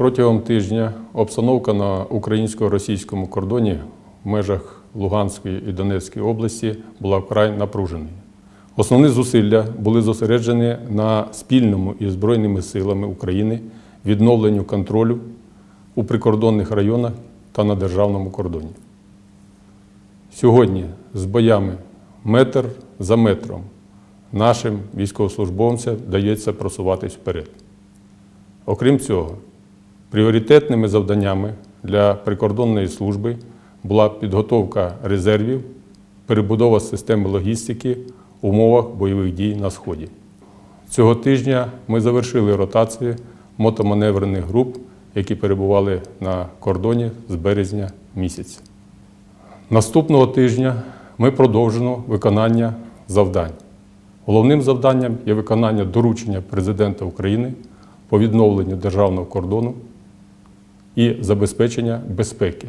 Протягом тижня обстановка на українсько-російському кордоні в межах Луганської і Донецької області була вкрай напруженою. Основні зусилля були зосереджені на спільному із Збройними силами України відновленню контролю у прикордонних районах та на державному кордоні. Сьогодні з боями метр за метром нашим військовослужбовцям дається просуватись вперед. Окрім цього, пріоритетними завданнями для прикордонної служби була підготовка резервів, перебудова системи логістики в умовах бойових дій на Сході. Цього тижня ми завершили ротацію мотоманеврених груп, які перебували на кордоні з березня місяця. Наступного тижня ми продовжимо виконання завдань. Головним завданням є виконання доручення Президента України по відновленню державного кордону і забезпечення безпеки